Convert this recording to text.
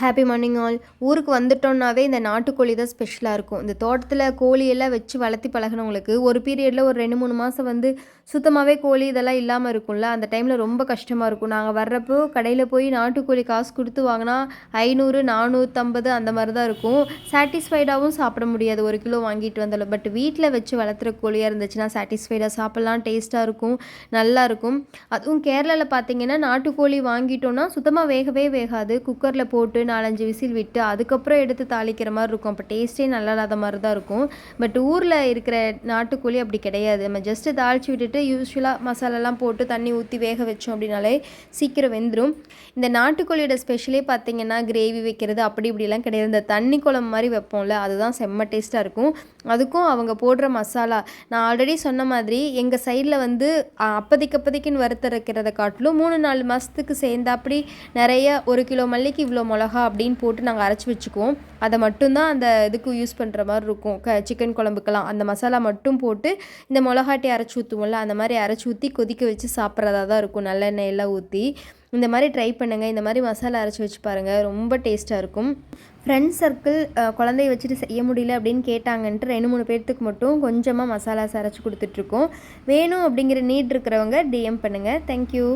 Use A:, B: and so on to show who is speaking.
A: Happy morning all ஊருக்கு வந்துட்டோம்னாவே இந்த நாட்டுக்கோழி தான் ஸ்பெஷலாக இருக்கும். இந்த தோட்டத்தில் கோழியெல்லாம் வச்சு வளர்த்தி பழகினவங்களுக்கு ஒரு பீரியடில் ஒரு ரெண்டு மூணு மாதம் வந்து சுத்தமாகவே கோழி இதெல்லாம் இல்லாமல் இருக்கும்ல. அந்த டைமில் ரொம்ப கஷ்டமாக இருக்கும். நாங்கள் வர்றப்போ கடையில் போய் நாட்டுக்கோழி காசு கொடுத்து வாங்கினா ஐநூறு நானூற்றம்பது அந்த மாதிரி தான் இருக்கும். சாட்டிஸ்ஃபைடாகவும் சாப்பிட முடியாது. ஒரு கிலோ வாங்கிட்டு வந்தாலும். பட் வீட்டில் வச்சு வளர்த்துற கோழியாக இருந்துச்சுன்னா சாட்டிஸ்ஃபைடாக சாப்பிட்லாம். டேஸ்ட்டாக இருக்கும். நல்லாயிருக்கும் அதுவும் கேரளாவில் பார்த்தீங்கன்னா நாட்டுக்கோழி வாங்கிட்டோன்னா சுத்தமாக வேகவே வேகாது. குக்கரில் போட்டு நாலஞ்சு விசில் விட்டு அதுக்கப்புறம் எடுத்து தாளிக்கிற மாதிரி இருக்கும். அப்போ டேஸ்ட்டே நல்லா இல்லாத மாதிரி தான் இருக்கும். பட் ஊரில் இருக்கிற நாட்டுக்கோழி அப்படி கிடையாது. நம்ம ஜஸ்ட்டு தாளித்து விட்டுட்டு யூஸ்வலாக மசாலாலாம் போட்டு தண்ணி ஊற்றி வேக வச்சோம் அப்படின்னாலே சீக்கிரம் வெந்துடும் இந்த நாட்டுக்கோழியோட ஸ்பெஷலே பார்த்தீங்கன்னா கிரேவி வைக்கிறது அப்படி இப்படிலாம் கிடையாது. இந்த தண்ணி குழம்பு மாதிரி வைப்போம்ல அதுதான் செம்ம டேஸ்ட்டாக இருக்கும். அதுக்கும் அவங்க போடுற மசாலா நான் ஆல்ரெடி சொன்ன மாதிரி எங்கள் சைடில் வந்து அப்போதைக்கு அப்போதைக்குன்னு வறுத்தரைக்கிறத காட்டிலும் மூணு நாலு மாதத்துக்கு சேர்ந்தாப்படி நிறைய ஒரு கிலோ மல்லிக்கு இவ்வளோ மிளகா அப்படின்னு போட்டு நாங்கள் அரைச்சி வச்சுக்குவோம். அதை மட்டும்தான் அந்த இதுக்கு யூஸ் பண்ணுற மாதிரி இருக்கும். க சிக்கன் குழம்புக்கெல்லாம் அந்த மசாலா மட்டும் போட்டு இந்த மிளகாட்டி அரைச்சி ஊற்றுவோம்ல அந்த மாதிரி அரைச்சி ஊற்றி கொதிக்க வச்சு சாப்பிட்றதா தான் இருக்கும். நல்லெண்ணெய் எல்லாம் ஊற்றி இந்த மாதிரி ட்ரை பண்ணுங்கள் இந்த மாதிரி மசாலா அரைச்சி வச்சு பாருங்கள் ரொம்ப டேஸ்ட்டாக இருக்கும். ஃப்ரெண்ட்ஸ் சர்க்கிள் குழந்தைய வச்சுட்டு செய்ய முடியல அப்படின்னு கேட்டாங்கன்ட்டு ரெண்டு மூணு பேர்த்துக்கு மட்டும் கொஞ்சமாக மசாலாஸ் அரைச்சி கொடுத்துட்ருக்கோம் வேணும் அப்படிங்கிற நீட் இருக்கிறவங்க டிஎம் பண்ணுங்கள் தேங்க்யூ